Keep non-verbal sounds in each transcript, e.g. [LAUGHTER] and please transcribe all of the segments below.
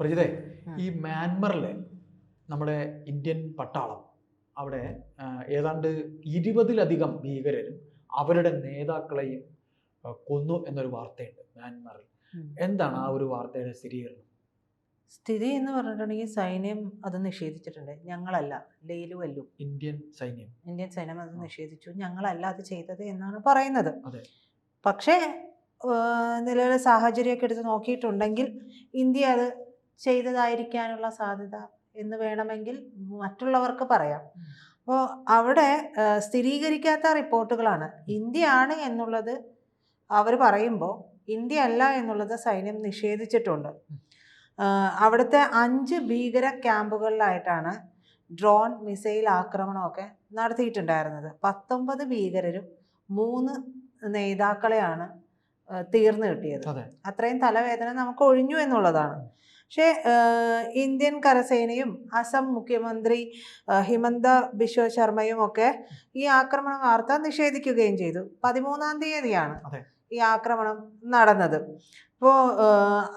പ്രജിതേ ഈ മ്യാൻമറിലെ നമ്മുടെ ഇന്ത്യൻ പട്ടാളം അവിടെ ഏതാണ്ട് ഇരുപതിലധികം ഭീകരരും അവരുടെ നേതാക്കളെയും കൊന്നു എന്നൊരു വാർത്തയുണ്ട് മ്യാൻമറിൽ. എന്താണ് ആ ഒരു വാർത്തയുടെ സ്ഥിരീകരണം? സ്ഥിതി എന്ന് പറഞ്ഞിട്ടുണ്ടെങ്കിൽ സൈന്യം അത് നിഷേധിച്ചിട്ടുണ്ട്. ഞങ്ങളല്ല ലേലു അല്ലു. ഇന്ത്യൻ സൈന്യം. ഇന്ത്യൻ സൈന്യം അത് നിഷേധിച്ചു. ഞങ്ങളല്ല അത് ചെയ്തത് എന്നാണ് പറയുന്നത്. പക്ഷേ നിലവിലെ സാഹചര്യമൊക്കെ എടുത്ത് നോക്കിയിട്ടുണ്ടെങ്കിൽ ഇന്ത്യ അത് ചെയ്തതായിരിക്കാനുള്ള സാധ്യത എന്ന് വേണമെങ്കിൽ മറ്റുള്ളവർക്ക് പറയാം. അപ്പോൾ അവിടെ സ്ഥിരീകരിക്കാത്ത റിപ്പോർട്ടുകളാണ്. ഇന്ത്യയാണ് ആണ് എന്നുള്ളത് അവർ പറയുമ്പോൾ ഇന്ത്യ അല്ല എന്നുള്ളത് സൈന്യം നിഷേധിച്ചിട്ടുണ്ട്. അവിടുത്തെ അഞ്ച് ഭീകര ക്യാമ്പുകളിലായിട്ടാണ് ഡ്രോൺ മിസൈൽ ആക്രമണമൊക്കെ നടത്തിയിട്ടുണ്ടായിരുന്നത്. പത്തൊമ്പത് ഭീകരരും മൂന്ന് നേതാക്കളെയാണ് തീർന്നു കിട്ടിയത്. അതെ. അത്രയും തലവേദന നമുക്ക് ഒഴിഞ്ഞു എന്നുള്ളതാണ്. പക്ഷേ ഇന്ത്യൻ കരസേനയും അസം മുഖ്യമന്ത്രി ഹിമന്ത ബിശ്വ ശർമ്മയും ഒക്കെ ഈ ആക്രമണ വാർത്ത നിഷേധിക്കുകയും ചെയ്തു. പതിമൂന്നാം തീയതിയാണ്. ഈ ആക്രമണം നടന്നത്. അപ്പോൾ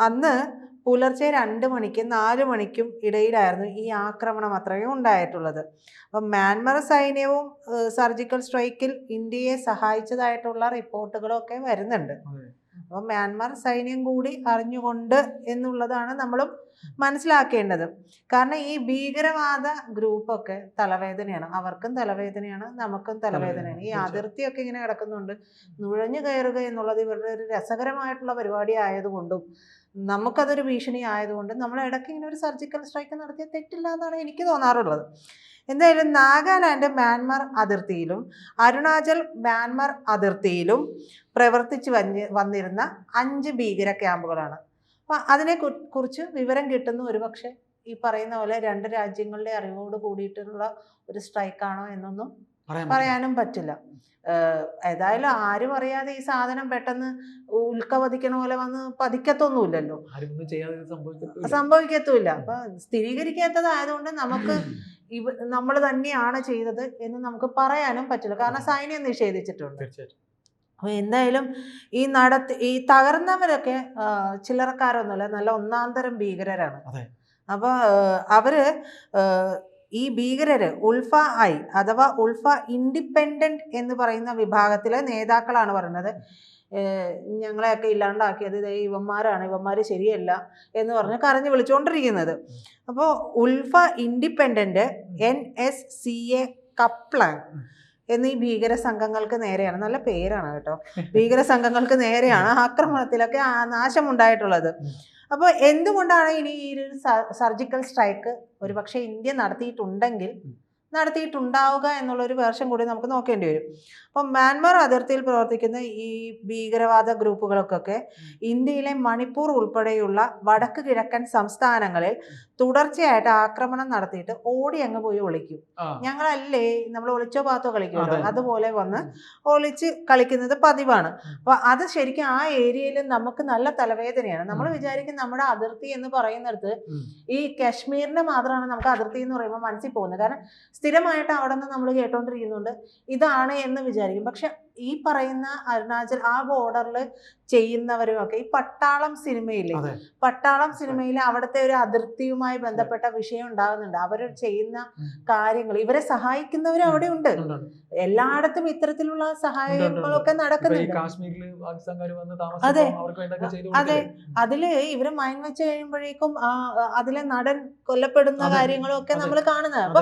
അന്ന് പുലർച്ചെ രണ്ട് മണിക്കും നാല് മണിക്കും ഇടയിലായിരുന്നു ഈ ആക്രമണം അത്രയും ഉണ്ടായിട്ടുള്ളത്. അപ്പം മ്യാൻമർ സൈന്യവും സർജിക്കൽ സ്ട്രൈക്കിൽ ഇന്ത്യയെ സഹായിച്ചതായിട്ടുള്ള റിപ്പോർട്ടുകളൊക്കെ വരുന്നുണ്ട്. അതെ അപ്പം മ്യാൻമാർ സൈന്യം കൂടി അറിഞ്ഞുകൊണ്ട് എന്നുള്ളതാണ് നമ്മളും മനസ്സിലാക്കേണ്ടത്. കാരണം ഈ ഭീകരവാദ ഗ്രൂപ്പൊക്കെ തലവേദനയാണ്. അവർക്കും തലവേദനയാണ് നമുക്കും തലവേദനയാണ്. ഈ അതിർത്തിയൊക്കെ ഇങ്ങനെ കിടക്കുന്നുണ്ട്. നുഴഞ്ഞു കയറുക എന്നുള്ളത് ഇവരുടെ ഒരു രസകരമായിട്ടുള്ള പരിപാടി ആയതുകൊണ്ടും നമുക്കതൊരു ഭീഷണി ആയതുകൊണ്ടും നമ്മൾ ഇടയ്ക്ക് ഇങ്ങനെ ഒരു സർജിക്കൽ സ്ട്രൈക്ക് നടത്തിയ തെറ്റില്ല എന്നാണ് എനിക്ക് തോന്നാറുള്ളത്. എന്തായാലും നാഗാലാൻഡ് മ്യാൻമാർ അതിർത്തിയിലും അരുണാചൽ മ്യാൻമാർ അതിർത്തിയിലും പ്രവർത്തിച്ചു വന്നി വന്നിരുന്ന അഞ്ച് ഭീകര ക്യാമ്പുകളാണ്. അപ്പം അതിനെ കുറിച്ച് വിവരം കിട്ടുന്നു ഒരുപക്ഷെ ഈ പറയുന്ന പോലെ രണ്ട് രാജ്യങ്ങളുടെ അറിവോട് കൂടിയിട്ടുള്ള ഒരു സ്ട്രൈക്കാണോ എന്നൊന്നും പറയാനും പറ്റില്ല. ഏതായാലും ആരും അറിയാതെ ഈ സാധനം പെട്ടെന്ന് ഉൽക്ക പതിക്കണ പോലെ വന്ന് പതിക്കത്തൊന്നുമില്ലല്ലോ. സംഭവിക്കത്തുമില്ല. അപ്പൊ സ്ഥിരീകരിക്കാത്തതായതുകൊണ്ട് നമുക്ക് [CLEARS THROAT] ഇവ നമ്മൾ തന്നെയാണ് ചെയ്തത് എന്ന് നമുക്ക് പറയാനും പറ്റില്ല. കാരണം സൈന്യം നിഷേധിച്ചിട്ടുണ്ട്. അപ്പോൾ എന്തായാലും ഈ നടത്തി ഈ തകർന്നവരൊക്കെ ചില്ലറക്കാരൊന്നുമല്ല നല്ല ഒന്നാം തരം ഭീകരരാണ് അപ്പോൾ അവർ ആ, ഈ ഭീകരര് ഉൾഫ ഐ അഥവാ ഉൾഫ ഇൻഡിപെൻഡന്റ് എന്ന് പറയുന്ന വിഭാഗത്തിലെ നേതാക്കളാണ് പറയുന്നത് ഞങ്ങളെയൊക്കെ ഇല്ലാണ്ടാക്കിയത് ഇതേ ഇവന്മാരാണ് ഇവന്മാർ ശരിയല്ല എന്ന് പറഞ്ഞ് കരഞ്ഞു വിളിച്ചുകൊണ്ടിരിക്കുന്നത് അപ്പോൾ ULFA independent N S C A Khaplang എന്നീ ഭീകര സംഘങ്ങൾക്ക് നേരെയാണ്. നല്ല പേരാണ് കേട്ടോ. ഭീകര സംഘങ്ങൾക്ക് നേരെയാണ് ആക്രമണത്തിലൊക്കെ നാശമുണ്ടായിട്ടുള്ളത്. അപ്പോൾ എന്തുകൊണ്ടാണ് ഇനി ഈ ഒരു സർജിക്കൽ സ്ട്രൈക്ക് ഒരുപക്ഷെ ഇന്ത്യ നടത്തിയിട്ടുണ്ടെങ്കിൽ. നടത്തിയിട്ടുണ്ടാവുക എന്നുള്ള ഒരു വേർഷൻ കൂടി നമുക്ക് നോക്കേണ്ടി വരും. അപ്പം മ്യാൻമാർ അതിർത്തിയിൽ പ്രവർത്തിക്കുന്ന ഈ ഭീകരവാദ ഗ്രൂപ്പുകൾക്കൊക്കെ ഇന്ത്യയിലെ മണിപ്പൂർ ഉൾപ്പെടെയുള്ള വടക്ക് കിഴക്കൻ സംസ്ഥാനങ്ങളിൽ തുടർച്ചയായിട്ട് ആക്രമണം നടത്തിയിട്ട് ഓടി അങ്ങ് പോയി ഒളിക്കും. ഞങ്ങളല്ലേ നമ്മൾ ഒളിച്ചോ പാത്തോ കളിക്കുമല്ലോ? അതുപോലെ വന്ന് ഒളിച്ച് കളിക്കുന്നത് പതിവാണ്. അപ്പൊ അത് ശരിക്കും ആ ഏരിയയിൽ നമുക്ക് നല്ല തലവേദനയാണ്. നമ്മൾ. വിചാരിക്കും നമ്മുടെ അതിർത്തി എന്ന് പറയുന്നിടത്ത് ഈ കശ്മീരിന്റെ മാത്രമാണ് നമുക്ക് അതിർത്തി എന്ന് പറയുമ്പോൾ മനസ്സിൽ പോകുന്നത്. കാരണം സ്ഥിരമായിട്ട് അവിടെ നിന്ന് നമ്മൾ കേട്ടോണ്ടിരിക്കുന്നുണ്ട്. ഇതാണ് എന്ന് വിചാരിക്കും. പക്ഷെ ഈ പറയുന്ന അരുണാചൽ ആ ബോർഡറിൽ ചെയ്യുന്നവരും ഒക്കെ ഈ പട്ടാളം സിനിമയിലെ പട്ടാളം സിനിമയിൽ അവിടുത്തെ ഒരു അതിർത്തിയുമായി ബന്ധപ്പെട്ട വിഷയം ഉണ്ടാകുന്നുണ്ട്. അവർ ചെയ്യുന്ന കാര്യങ്ങൾ ഇവരെ സഹായിക്കുന്നവരും അവിടെ ഉണ്ട്. എല്ലായിടത്തും ഇത്തരത്തിലുള്ള സഹായങ്ങളൊക്കെ നടക്കുന്നുണ്ട്. അതെ. അതെ. അതിൽ ഇവർ മൈൻ വെച്ച് കഴിയുമ്പോഴേക്കും അതിലെ നടൻ കൊല്ലപ്പെടുന്ന കാര്യങ്ങളൊക്കെ നമ്മൾ കാണുന്നത് അപ്പൊ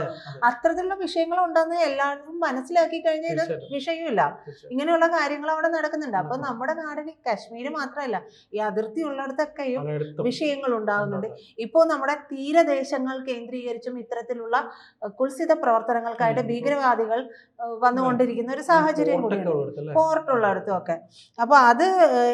അത്തരത്തിലുള്ള അതെ. വിഷയങ്ങൾ ഉണ്ടെന്ന് എല്ലാവരും മനസ്സിലാക്കി കഴിഞ്ഞാൽ ഇത് വിഷയമില്ല. ഇങ്ങനെയുള്ള കാര്യങ്ങൾ അവിടെ നടക്കുന്നുണ്ട്. അപ്പൊ നമ്മുടെ നാടിന് കാശ്മീര് മാത്രമല്ല ഈ അതിർത്തി ഉള്ളിടത്തൊക്കെയും വിഷയങ്ങൾ ഉണ്ടാകുന്നുണ്ട് ഇപ്പോ ഇപ്പോൾ നമ്മുടെ തീരദേശങ്ങൾ കേന്ദ്രീകരിച്ചും ഇത്തരത്തിലുള്ള കുൽസിത പ്രവർത്തനങ്ങൾക്കായിട്ട് ഭീകരവാദികൾ വന്നുകൊണ്ടിരിക്കുന്ന ഒരു സാഹചര്യം കൂടിയുണ്ട്? പോർട്ടുള്ളിടത്തും ഒക്കെ അപ്പൊ അത്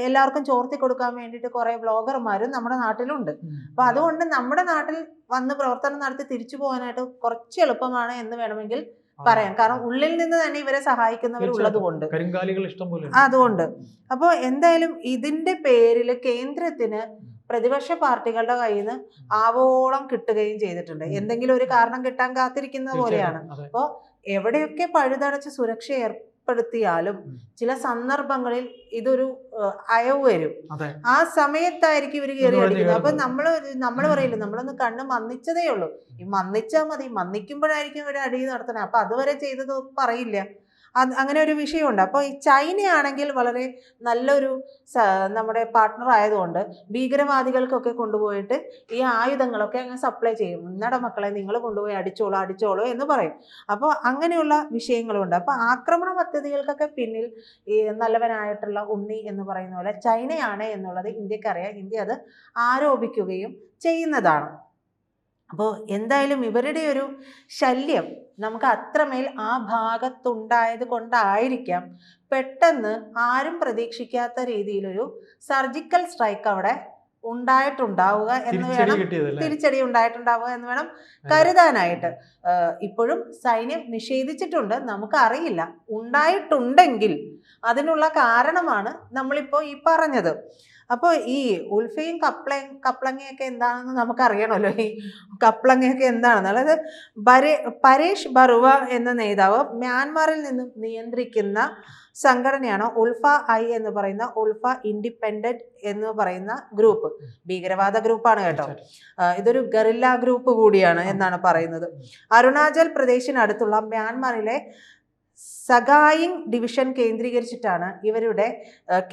എല്ലാവർക്കും ചോർത്തി കൊടുക്കാൻ വേണ്ടിയിട്ട് കുറെ ബ്ലോഗർമാരും നമ്മുടെ നാട്ടിലുണ്ട്. അപ്പോൾ അപ്പൊ അതുകൊണ്ട് നമ്മുടെ നാട്ടിൽ വന്ന് പ്രവർത്തനം നടത്തി തിരിച്ചു പോകാനായിട്ട് കുറച്ച് എളുപ്പമാണ് എന്ന് വേണമെങ്കിൽ പറയാം. കാരണം ഉള്ളിൽ നിന്ന് തന്നെ ഇവരെ സഹായിക്കുന്നവർ ഉള്ളത് കൊണ്ട്. അതുകൊണ്ട്. അപ്പോൾ എന്തായാലും ഇതിന്റെ പേരിൽ കേന്ദ്രത്തിന് പ്രതിപക്ഷ പാർട്ടികളുടെ കയ്യിൽ നിന്ന് ആവോളം കിട്ടുകയും ചെയ്തിട്ടുണ്ട്. എന്തെങ്കിലും ഒരു കാരണം കിട്ടാൻ കാത്തിരിക്കുന്ന പോലെയാണ്. അപ്പോൾ എവിടെയൊക്കെ പഴുതടച്ച് സുരക്ഷ ഉൾപ്പെടുത്തിയാലും ചില സന്ദർഭങ്ങളിൽ ഇതൊരു അയവ് വരും. ആ സമയത്തായിരിക്കും ഇവർ കയറി അടിക്കുന്നത് അപ്പൊ നമ്മൾ നമ്മൾ. പറയില്ല നമ്മളൊന്ന് കണ്ണ് മന്നിച്ചതേ ഉള്ളൂ. ഈ മന്നിച്ചാ മതി മന്നിക്കുമ്പോഴായിരിക്കും ഇവർ അടി നടത്തണേ അപ്പൊ അതുവരെ ചെയ്തത് പറയില്ല. അത് അങ്ങനെ ഒരു വിഷയമുണ്ട്. അപ്പോൾ ഈ ചൈനയാണെങ്കിൽ വളരെ നല്ലൊരു നമ്മുടെ പാർട്ട്ണർ ആയതുകൊണ്ട് ഭീകരവാദികൾക്കൊക്കെ കൊണ്ടുപോയിട്ട് ഈ ആയുധങ്ങളൊക്കെ അങ്ങ് സപ്ലൈ ചെയ്യും. ഇന്നടെ മക്കളെ നിങ്ങൾ കൊണ്ടുപോയി അടിച്ചോളൂ അടിച്ചോളൂ എന്ന് പറയും. അപ്പോൾ അങ്ങനെയുള്ള വിഷയങ്ങളുണ്ട്. അപ്പോൾ ആക്രമണ പദ്ധതികൾക്കൊക്കെ പിന്നിൽ ഈ നല്ലവനായിട്ടുള്ള ഉണ്ണി എന്ന് പറയുന്ന പോലെ ചൈനയാണ് എന്നുള്ളത് ഇന്ത്യക്കറിയാം. ഇന്ത്യ അത് ആരോപിക്കുകയും ചെയ്യുന്നതാണ്. അപ്പോൾ എന്തായാലും ഇവരുടെ ഒരു ശല്യം നമുക്ക് അത്രമേൽ ആ ഭാഗത്തുണ്ടായത് കൊണ്ടായിരിക്കാം പെട്ടെന്ന് ആരും പ്രതീക്ഷിക്കാത്ത രീതിയിലൊരു സർജിക്കൽ സ്ട്രൈക്ക് അവിടെ ഉണ്ടായിട്ടുണ്ടാവുക എന്ന് വേണം തിരിച്ചടി ഉണ്ടായിട്ടുണ്ടാവുക എന്ന് വേണം കരുതാനായിട്ട്. ഇപ്പോഴും സൈന്യം നിഷേധിച്ചിട്ടുണ്ട്. നമുക്കറിയില്ല. ഉണ്ടായിട്ടുണ്ടെങ്കിൽ അതിനുള്ള കാരണമാണ് നമ്മളിപ്പോൾ ഈ പറഞ്ഞത്. അപ്പോൾ ഈ ഉൽഫയും കപ്ല കപ്ലങ്ങയൊക്കെ എന്താണെന്ന് നമുക്കറിയണമല്ലോ. ഈ കപ്ലങ്ങയൊക്കെ എന്താണെന്ന്. അതായത് ബരേ പരേഷ് ബറുവ എന്ന നേതാവ് മ്യാൻമാറിൽ നിന്നും നിയന്ത്രിക്കുന്ന സംഘടനയാണ് ഉൾഫ ഐ എന്ന് പറയുന്ന ഉൾഫ ഇൻഡിപെൻഡന്റ് എന്ന് പറയുന്ന ഗ്രൂപ്പ്. ഭീകരവാദ ഗ്രൂപ്പാണ് കേട്ടോ. ഇതൊരു ഗറില്ല ഗ്രൂപ്പ് കൂടിയാണ് എന്നാണ് പറയുന്നത്. അരുണാചൽ പ്രദേശിനടുത്തുള്ള മ്യാൻമാറിലെ സഗായിങ് ഡിവിഷൻ കേന്ദ്രീകരിച്ചിട്ടാണ് ഇവരുടെ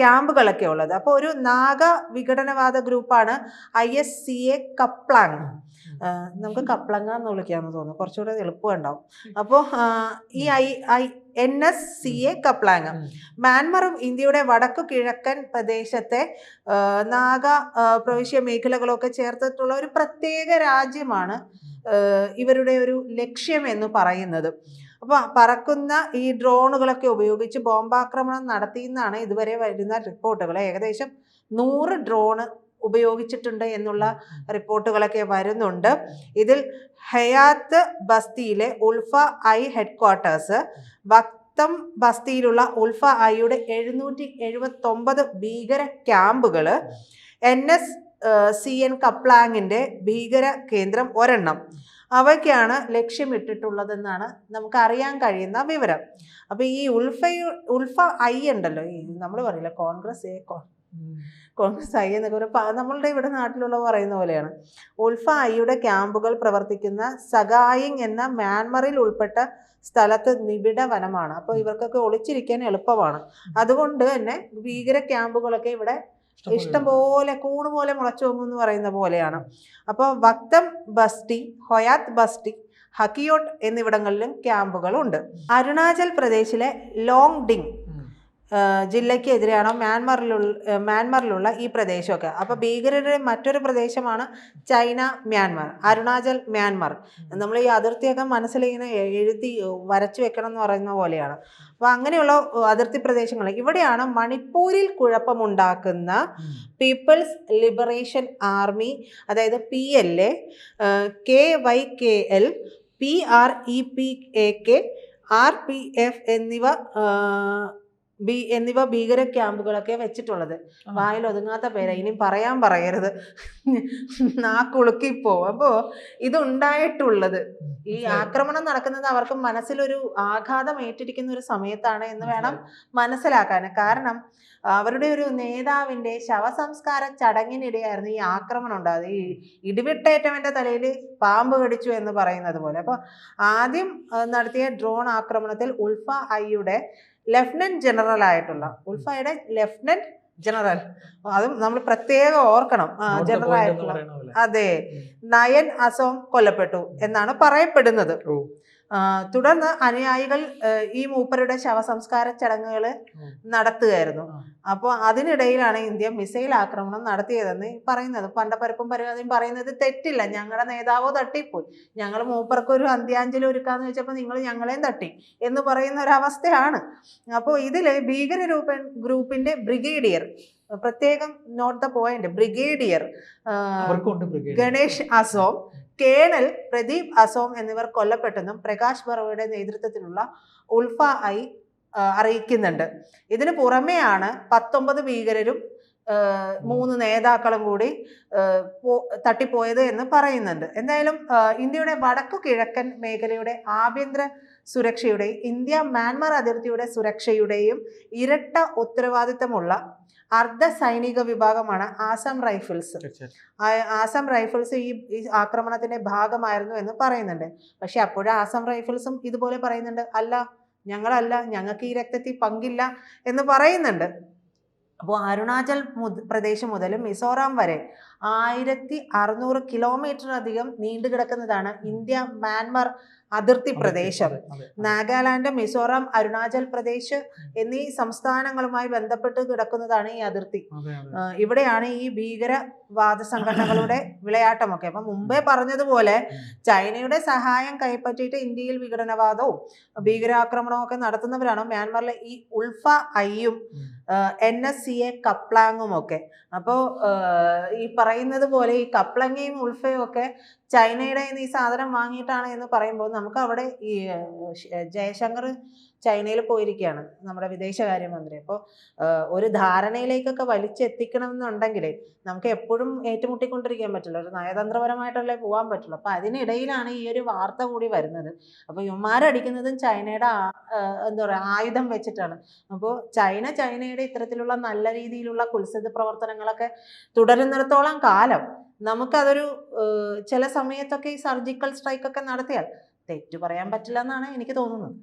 ക്യാമ്പുകളൊക്കെ ഉള്ളത്. അപ്പോൾ ഒരു നാഗ വിഘടനവാദ ഗ്രൂപ്പാണ് I S C A Khaplang. നമുക്ക് കപ്ലങ്ങ എന്ന് വിളിക്കാമെന്ന് തോന്നുന്നു. കുറച്ചുകൂടെ എളുപ്പമുണ്ടാവും. അപ്പോൾ ഈ I I N S C A Khaplang. മ്യാൻമറും ഇന്ത്യയുടെ വടക്കു കിഴക്കൻ പ്രദേശത്തെ നാഗ പ്രവിശ്യ മേഖലകളൊക്കെ ചേർത്തിട്ടുള്ള ഒരു പ്രത്യേക രാജ്യമാണ് ഇവരുടെ ഒരു ലക്ഷ്യം എന്ന് പറയുന്നത്. അപ്പോൾ പറക്കുന്ന ഈ ഡ്രോണുകളൊക്കെ ഉപയോഗിച്ച് ബോംബാക്രമണം നടത്തി എന്നാണ് ഇതുവരെ വരുന്ന റിപ്പോർട്ടുകൾ. ഏകദേശം നൂറ് ഡ്രോണ് ഉപയോഗിച്ചിട്ടുണ്ട് എന്നുള്ള റിപ്പോർട്ടുകളൊക്കെ വരുന്നുണ്ട്. ഇതിൽ ഹയാത്ത് ബസ്തിയിലെ ഉൾഫ ഐ ഹെഡ് ക്വാർട്ടേഴ്സ് വക്തം ബസ്തിയിലുള്ള ഉൾഫ ഐയുടെ എഴുന്നൂറ്റി എഴുപത്തൊമ്പത് ഭീകര ക്യാമ്പുകൾ എൻ എസ് സി എൻ കപ്ലാങ്ങിന്റെ ഭീകര കേന്ദ്രം ഒരെണ്ണം. അവയ്ക്കാണ് ലക്ഷ്യമിട്ടിട്ടുള്ളതെന്നാണ് നമുക്ക് അറിയാൻ കഴിയുന്ന വിവരം. അപ്പോൾ ഈ ഉൾഫ ഉൾഫ ഐ ഉണ്ടല്ലോ ഈ നമ്മൾ പറയില്ല Congress A con Congress I എന്നൊക്കെ ഒരു നമ്മളുടെ ഇവിടെ നാട്ടിലുള്ള പറയുന്ന പോലെയാണ്. ഉൾഫ ഐയുടെ ക്യാമ്പുകൾ പ്രവർത്തിക്കുന്ന സഗായിങ് എന്ന മ്യാൻമറിൽ ഉൾപ്പെട്ട സ്ഥലത്ത് നിബിഡ വനമാണ് അപ്പോൾ ഇവർക്കൊക്കെ ഒളിച്ചിരിക്കാൻ എളുപ്പമാണ്. അതുകൊണ്ട് തന്നെ ഭീകര ക്യാമ്പുകളൊക്കെ ഇവിടെ ഇഷ്ടം പോലെ കൂണ് പോലെ മുളച്ചു പോകും എന്ന് പറയുന്ന പോലെയാണ്. അപ്പോൾ വക്തം ബസ്റ്റി ഹൊയാത്ത് ബസ്റ്റി ഹക്കിയോട്ട് എന്നിവിടങ്ങളിലും ക്യാമ്പുകളുണ്ട്. അരുണാചൽ പ്രദേശിലെ ലോങ് ഡിങ് ഉം. ഏഹ് ജില്ലയ്ക്കെതിരെയാണ് മ്യാൻമറിലുള്ള മ്യാൻമറിലുള്ള ഈ പ്രദേശമൊക്കെ അപ്പോൾ ഭീകരരുടെ മറ്റൊരു പ്രദേശമാണ് ചൈന മ്യാൻമർ അരുണാചൽ മ്യാൻമർ നമ്മൾ ഈ അതിർത്തിയൊക്കെ മനസ്സിലിങ്ങനെ എഴുതി വരച്ചു വെക്കണം എന്ന് പറയുന്ന പോലെയാണ് അപ്പോൾ അങ്ങനെയുള്ള അതിർത്തി പ്രദേശങ്ങൾ ഇവിടെയാണ് മണിപ്പൂരിൽ കുഴപ്പമുണ്ടാക്കുന്ന. പീപ്പിൾസ് ലിബറേഷൻ ആർമി അതായത് P L A K Y K L P R E P A K R P F എന്നിവ ബി എന്നിവ ഭീകര ക്യാമ്പുകളൊക്കെ വെച്ചിട്ടുള്ളത്. വായിൽ ഒതുങ്ങാത്ത പേരാ ഇനി പറയാൻ പറയരുത്. നാക്കുളുക്കിപ്പോ അപ്പോ ഇതുണ്ടായിട്ടുള്ളത്. ഈ ആക്രമണം നടക്കുന്നത് അവർക്ക് മനസ്സിലൊരു ആഘാതം ഏറ്റിരിക്കുന്ന ഒരു സമയത്താണ് എന്ന് വേണം മനസ്സിലാക്കാൻ. കാരണം അവരുടെ ഒരു നേതാവിന്റെ ശവസംസ്കാര ചടങ്ങിനിടെയായിരുന്നു ഈ ആക്രമണം ഉണ്ടായത്. ഈ ഇടിവിട്ടേറ്റവന്റെ തലയിൽ പാമ്പ് കടിച്ചു എന്ന് പറയുന്നത് പോലെ. അപ്പോൾ ആദ്യം നടത്തിയ ഡ്രോൺ ആക്രമണത്തിൽ ഉൾഫ ഐയുടെ ലഫ്റ്റനന്റ് ജനറൽ ആയിട്ടുള്ള ഉൾഫയുടെ ലെഫ്റ്റനന്റ് ജനറൽ അതും നമ്മൾ പ്രത്യേകം ഓർക്കണം. ജനറൽ ആയിട്ടുള്ള അതെ. നയൻ അസോം കൊല്ലപ്പെട്ടു എന്നാണ് പറയപ്പെടുന്നത്. തുടർന്ന് അനുയായികൾ ഈ മൂപ്പരുടെ ശവസംസ്കാര ചടങ്ങുകൾ നടത്തുകയായിരുന്നു. അപ്പോൾ അതിനിടയിലാണ് ഇന്ത്യ മിസൈൽ ആക്രമണം നടത്തിയതെന്ന് പറയുന്നത്. പണ്ടപ്പരപ്പും പരമാവധിയും പറയുന്നത് തെറ്റില്ല. ഞങ്ങളുടെ നേതാവ് തട്ടിപ്പോയി. ഞങ്ങൾ മൂപ്പർക്ക് ഒരു അന്ത്യാഞ്ജലി ഒരുക്കാന്ന് വെച്ചപ്പോൾ നിങ്ങൾ ഞങ്ങളെയും തട്ടി എന്ന് പറയുന്ന ഒരവസ്ഥയാണ് അപ്പോൾ ഇതിൽ ഭീകര രൂപ ഗ്രൂപ്പിന്റെ ബ്രിഗേഡിയർ പ്രത്യേകം note the point brigadier Ganesh Asom colonel Pradeep Asom എന്നിവർ കൊല്ലപ്പെട്ടെന്നും പ്രകാശ് ബറോയുടെ നേതൃത്വത്തിലുള്ള ഉൾഫ ഐ അറിയിക്കുന്നുണ്ട്. ഇതിന് പുറമെയാണ് പത്തൊമ്പത് ഭീകരരും മൂന്ന് നേതാക്കളും കൂടി തട്ടിപ്പോയത് എന്ന് പറയുന്നുണ്ട്. എന്തായാലും ഇന്ത്യയുടെ വടക്കു കിഴക്കൻ മേഖലയുടെ ആഭ്യന്തര സുരക്ഷയുടെയും ഇന്ത്യ മ്യാൻമാർ അതിർത്തിയുടെ സുരക്ഷയുടെയും ഇരട്ട ഉത്തരവാദിത്തമുള്ള അർദ്ധ സൈനിക വിഭാഗമാണ് ആസാം റൈഫിൾസ്. ആസം റൈഫിൾസ് ഈ ഈ ആക്രമണത്തിന്റെ ഭാഗമായിരുന്നു എന്ന് പറയുന്നുണ്ട്. പക്ഷെ അപ്പോഴും ആസാം റൈഫിൾസും ഇതുപോലെ പറയുന്നുണ്ട് അല്ല ഞങ്ങളല്ല ഞങ്ങൾക്ക് ഈ രക്തത്തിൽ പങ്കില്ല എന്ന് പറയുന്നുണ്ട്. അപ്പോൾ അരുണാചൽ മുദ് പ്രദേശ് മുതൽ മിസോറാം വരെ ആയിരത്തി അറുന്നൂറ് കിലോമീറ്റർ അധികം നീണ്ടു കിടക്കുന്നതാണ് ഇന്ത്യ മ്യാൻമാർ അതിർത്തി പ്രദേശം. നാഗാലാൻഡ് മിസോറാം അരുണാചൽ പ്രദേശ് എന്നീ സംസ്ഥാനങ്ങളുമായി ബന്ധപ്പെട്ട് കിടക്കുന്നതാണ് ഈ അതിർത്തി. ഇവിടെയാണ് ഈ ഭീകരവാദ സംഘടനകളുടെ വിളയാട്ടമൊക്കെ. അപ്പം മുമ്പേ പറഞ്ഞതുപോലെ ചൈനയുടെ സഹായം കൈപ്പറ്റിയിട്ട് ഇന്ത്യയിൽ വിഘടനവാദവും ഭീകരാക്രമണവും ഒക്കെ നടത്തുന്നവരാണ് മ്യാൻമാറിലെ ഈ ഉൾഫ ഐയും. എൻ എസ് സി എ കപ്ലാങ്ങും ഒക്കെ അപ്പോൾ ഈ പറയുന്നത് പോലെ ഈ കപ്ലങ്ങയും ഉൾഫയും ഒക്കെ ചൈനയുടെ ഈ സാധനം വാങ്ങിയിട്ടാണ് എന്ന് പറയുമ്പോൾ നമുക്ക് അവിടെ ഈ ജയശങ്കർ ചൈനയിൽ പോയിരിക്കുകയാണ് നമ്മുടെ വിദേശകാര്യമന്ത്രി. അപ്പോൾ ഒരു ധാരണയിലേക്കൊക്കെ വലിച്ചെത്തിക്കണമെന്നുണ്ടെങ്കിൽ നമുക്ക് എപ്പോഴും ഏറ്റുമുട്ടിക്കൊണ്ടിരിക്കാൻ പറ്റില്ല ഒരു നയതന്ത്രപരമായിട്ടല്ലേ പോകാൻ പറ്റുള്ളൂ. അപ്പോൾ അതിനിടയിലാണ് ഈ ഒരു വാർത്ത കൂടി വരുന്നത്. അപ്പോൾ ഇവന്മാരടിക്കുന്നതും ചൈനയുടെ എന്താ പറയുക ആയുധം വെച്ചിട്ടാണ്. അപ്പോൾ ചൈന ചൈനയുടെ ഇത്തരത്തിലുള്ള നല്ല രീതിയിലുള്ള കുത്സിത പ്രവർത്തനങ്ങളൊക്കെ തുടരുന്നിടത്തോളം കാലം നമുക്കതൊരു ചില സമയത്തൊക്കെ ഈ സർജിക്കൽ സ്ട്രൈക്കൊക്കെ നടത്തിയാൽ തെറ്റു പറയാൻ പറ്റില്ല എന്നാണ് എനിക്ക് തോന്നുന്നത്.